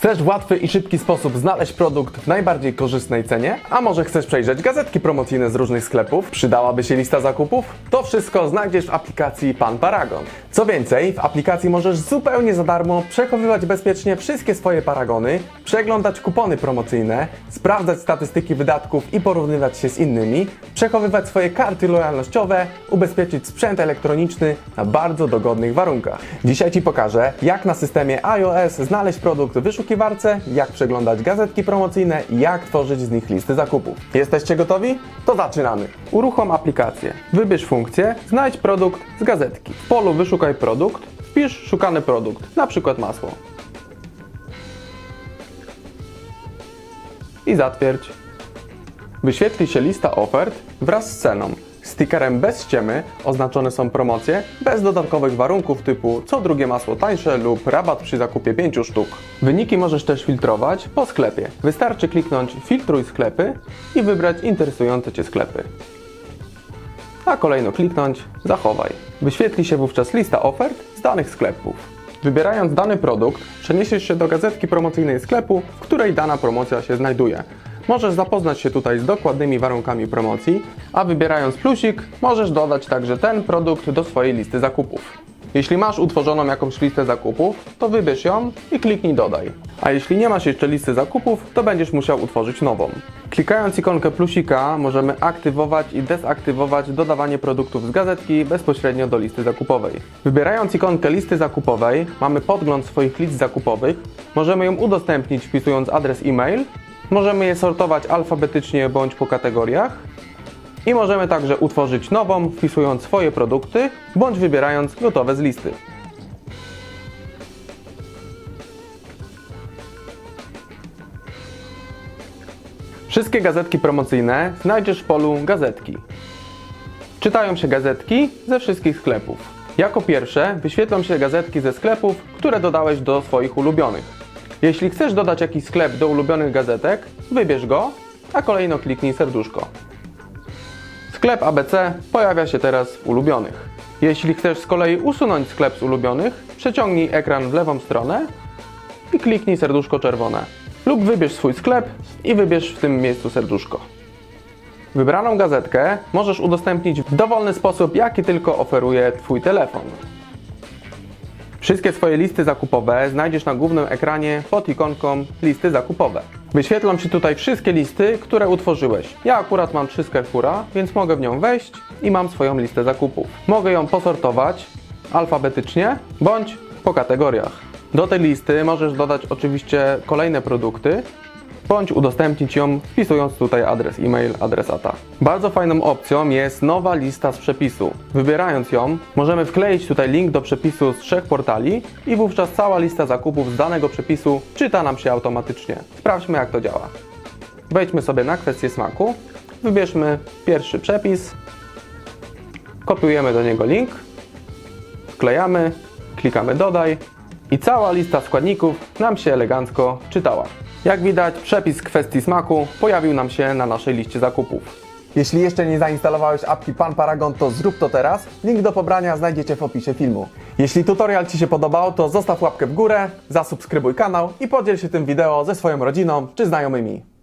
Chcesz w łatwy i szybki sposób znaleźć produkt w najbardziej korzystnej cenie? A może chcesz przejrzeć gazetki promocyjne z różnych sklepów? Przydałaby się lista zakupów? To wszystko znajdziesz w aplikacji Pan Paragon. Co więcej, w aplikacji możesz zupełnie za darmo przechowywać bezpiecznie wszystkie swoje paragony, przeglądać kupony promocyjne, sprawdzać statystyki wydatków i porównywać się z innymi, przechowywać swoje karty lojalnościowe, ubezpieczyć sprzęt elektroniczny na bardzo dogodnych warunkach. Dzisiaj Ci pokażę, jak na systemie iOS znaleźć produkt w wyszukiwarce, jak przeglądać gazetki promocyjne jak tworzyć z nich listy zakupów. Jesteście gotowi? To zaczynamy. Uruchom aplikację. Wybierz funkcję Znajdź produkt z gazetki. W polu Wyszukaj produkt wpisz szukany produkt, na przykład masło. I zatwierdź. Wyświetli się lista ofert wraz z ceną. Stickerem bez ściemy oznaczone są promocje bez dodatkowych warunków typu co drugie masło tańsze lub rabat przy zakupie 5 sztuk. Wyniki możesz też filtrować po sklepie. Wystarczy kliknąć filtruj sklepy i wybrać interesujące Cię sklepy. A kolejno kliknąć zachowaj. Wyświetli się wówczas lista ofert z danych sklepów. Wybierając dany produkt, przeniesiesz się do gazetki promocyjnej sklepu, w której dana promocja się znajduje. Możesz zapoznać się tutaj z dokładnymi warunkami promocji, a wybierając plusik, możesz dodać także ten produkt do swojej listy zakupów. Jeśli masz utworzoną jakąś listę zakupów, to wybierz ją i kliknij dodaj. A jeśli nie masz jeszcze listy zakupów, to będziesz musiał utworzyć nową. Klikając ikonkę plusika możemy aktywować i dezaktywować dodawanie produktów z gazetki bezpośrednio do listy zakupowej. Wybierając ikonkę listy zakupowej mamy podgląd swoich list zakupowych, możemy ją udostępnić wpisując adres e-mail, możemy je sortować alfabetycznie bądź po kategoriach, i możemy także utworzyć nową, wpisując swoje produkty, bądź wybierając gotowe z listy. Wszystkie gazetki promocyjne znajdziesz w polu Gazetki. Czytają się gazetki ze wszystkich sklepów. Jako pierwsze wyświetlą się gazetki ze sklepów, które dodałeś do swoich ulubionych. Jeśli chcesz dodać jakiś sklep do ulubionych gazetek, wybierz go, a kolejno kliknij serduszko. Sklep ABC pojawia się teraz w ulubionych. Jeśli chcesz z kolei usunąć sklep z ulubionych, przeciągnij ekran w lewą stronę i kliknij serduszko czerwone. Lub wybierz swój sklep i wybierz w tym miejscu serduszko. Wybraną gazetkę możesz udostępnić w dowolny sposób, jaki tylko oferuje Twój telefon. Wszystkie swoje listy zakupowe znajdziesz na głównym ekranie pod ikonką listy zakupowe. Wyświetlą się tutaj wszystkie listy, które utworzyłeś. Ja akurat mam 3 z Carrefoura, więc mogę w nią wejść i mam swoją listę zakupów. Mogę ją posortować alfabetycznie bądź po kategoriach. Do tej listy możesz dodać oczywiście kolejne produkty, bądź udostępnić ją wpisując tutaj adres e-mail adresata. Bardzo fajną opcją jest nowa lista z przepisu. Wybierając ją, możemy wkleić tutaj link do przepisu z trzech portali i wówczas cała lista zakupów z danego przepisu czyta nam się automatycznie. Sprawdźmy jak to działa. Wejdźmy sobie na kwestię smaku, wybierzmy pierwszy przepis, kopiujemy do niego link, wklejamy, klikamy dodaj i cała lista składników nam się elegancko czytała. Jak widać, przepis kwestii smaku pojawił nam się na naszej liście zakupów. Jeśli jeszcze nie zainstalowałeś apki Pan Paragon, to zrób to teraz. Link do pobrania znajdziecie w opisie filmu. Jeśli tutorial Ci się podobał, to zostaw łapkę w górę, zasubskrybuj kanał i podziel się tym wideo ze swoją rodziną czy znajomymi.